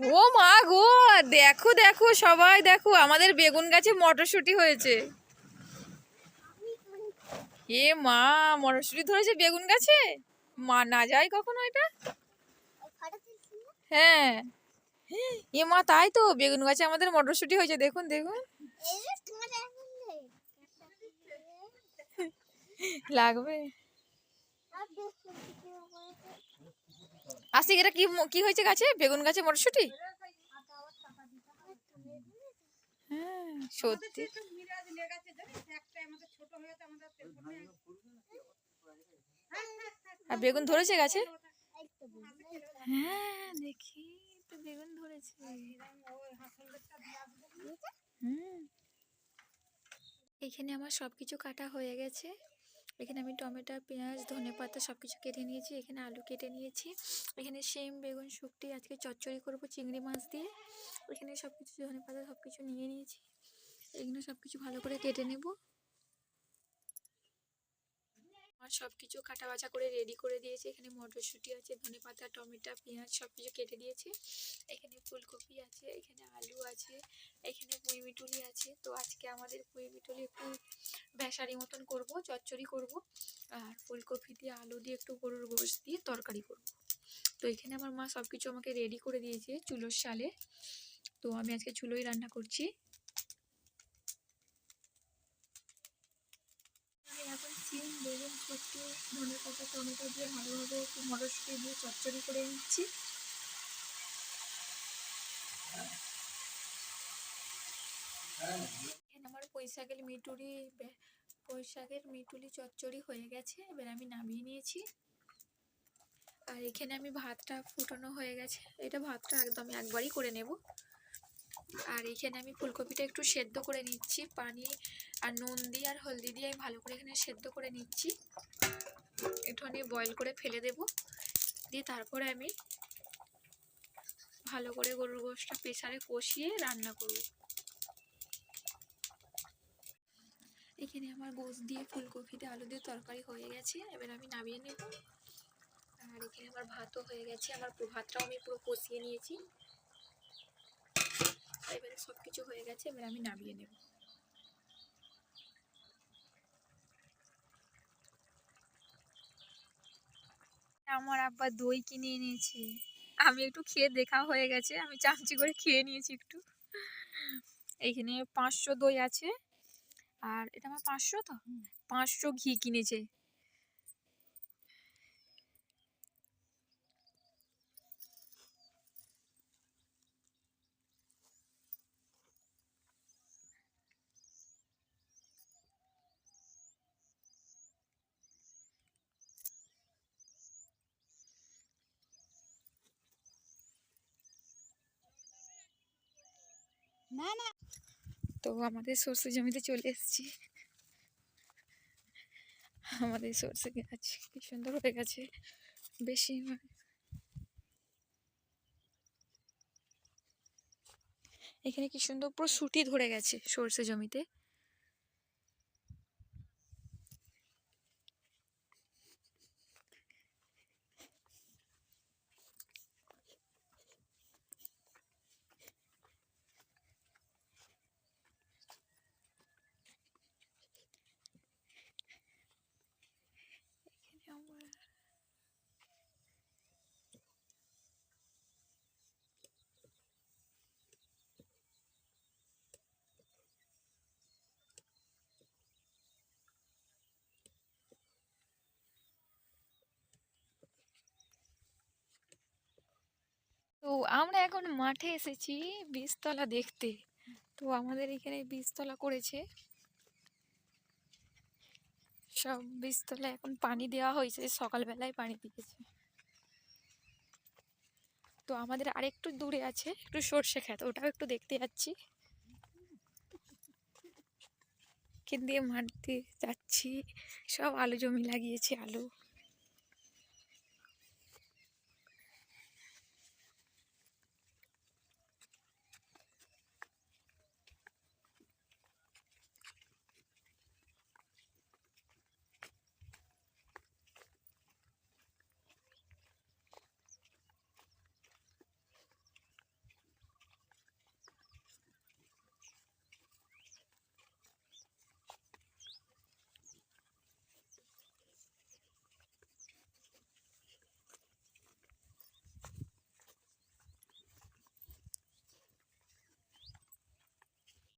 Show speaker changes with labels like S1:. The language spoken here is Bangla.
S1: ও মা গো, দেখো দেখো, সবাই দেখো, আমাদের বেগুন গাছে মটরশুঁটি হয়েছে। এ মা, মটরশুঁটি ধরেছে বেগুন গাছে? মা, না যায় কখনো এটা? হ্যাঁ। এ মা, তাই তো, বেগুন গাছে আমাদের মটরশুঁটি হয়েছে, দেখুন দেখুন। লাগবে? আসি এটা কি কি হয়েছে গাছে? বেগুন গাছে মটরশুটি? হ্যাঁ সত্যি। আর বেগুন ধরেছে গাছে? হ্যাঁ দেখি বেগুন ধরেছে। এখানে আমার সব কিছু কাটা হয়ে গেছে। এখানে আমি টমেটো, পেঁয়াজ, ধনে পাতা সব কিছু কেটে নিয়েছি। এখানে আলু কেটে নিয়েছি। এখানে সেম বেগুন শুকটি আজকে চচ্চড়ি করব চিংড়ি মাছ দিয়ে। এখানে সব কিছু ধনে পাতা সব কিছু নিয়ে নিয়েছি। এগুলো সব কিছু ভালো করে কেটে নেব। আমার সব কিছু কাটা বাছা করে রেডি করে দিয়েছি। এখানে মটরশুঁটি আছে, ধনে পাতা, টমেটো, পেঁয়াজ সব কিছু কেটে দিয়েছি। এখানে ফুলকপি আছে, এখানে আলু আছে, এখানে পুঁই মিটুলি আছে। তো আজকে আমাদের পুঁই মিটুলি একটু বেসারি মতন করব, চচ্চড়ি করব। আর ফুলকপি দিয়ে, আলু দিয়ে একটু গরুর গোশ দিয়ে তরকারি করব। তো এখানে আমার মা সব কিছু আমাকে রেডি করে দিয়েছে চুলোর সালে তো আমি আজকে চুলোই রান্না করছি আমি এখন সিম বেগুন শুটকি ধনে পাতা, টমেটো দিয়ে ভালোভাবে একটু মটরশুঁটি দিয়ে চচ্চড়ি করে নিচ্ছি। আমার পৈশাকের মিটুরি পৈশাকের মিটুলি চচ্চড়ি হয়ে গেছে, এবার আমি নামিয়ে নিয়েছি। আর এখানে আমি ভাতটা ফুটানো হয়ে গেছে, এটা ভাতটা একদম একবারই করে নেব। আর এখানে আমি ফুলকপিটা একটু সেদ্ধ করে নিচ্ছি। পানি আর নুন দিয়ে আর হলদি দিয়ে আমি ভালো করে এখানে সেদ্ধ করে নিচ্ছি। একটুখানি বয়েল করে ফেলে দেব। দিয়ে তারপরে আমি ভালো করে গরুর গোশটা প্রেসারে কষিয়ে রান্না করব। এখানে আমার গোশ দিয়ে ফুলকপিতে আলু দিয়ে তরকারি হয়ে গেছে। এবার আমি নামিয়ে নেব। আর এখানে আমার ভাতও হয়ে গেছে। আমার ভাতটাও আমি পুরো কষিয়ে নিয়েছি। এবারে সব কিছু হয়ে গেছে এবার আমি নামিয়ে নেব। আমার আব্বা দই কিনে এনেছে। আমি একটু খেয়ে দেখা হয়ে গেছে আমি চামচি করে খেয়ে নিয়েছি একটু। এইখানে পাঁচশো দই আছে আর এটা আমার পাঁচশো তো? পাঁচশো ঘি কিনেছে।
S2: না না।
S1: তো আমাদের সর্ষে জমিতে চলে এসেছি। আমাদের সর্ষে গাছ কি সুন্দর হয়ে গেছে। বেশি। এখানে কি সুন্দর পুরো সুটি ধরে গেছে সর্ষে জমিতে। আমরা এখন মাঠে এসেছি বীজতলা দেখতে। তো আমাদের এখানে বীজতলা করেছে। সব বীজতলা এখন পানি দেওয়া হয়েছে, সকালবেলায় পানি দিয়েছে। তো আমাদের আরেকটু দূরে আছে, একটু সর্ষে খেত ওটাও একটু দেখতে যাচ্ছি। এখান দিয়ে দিয়ে যাচ্ছি, সব আলু জমি লাগিয়েছে, আলু।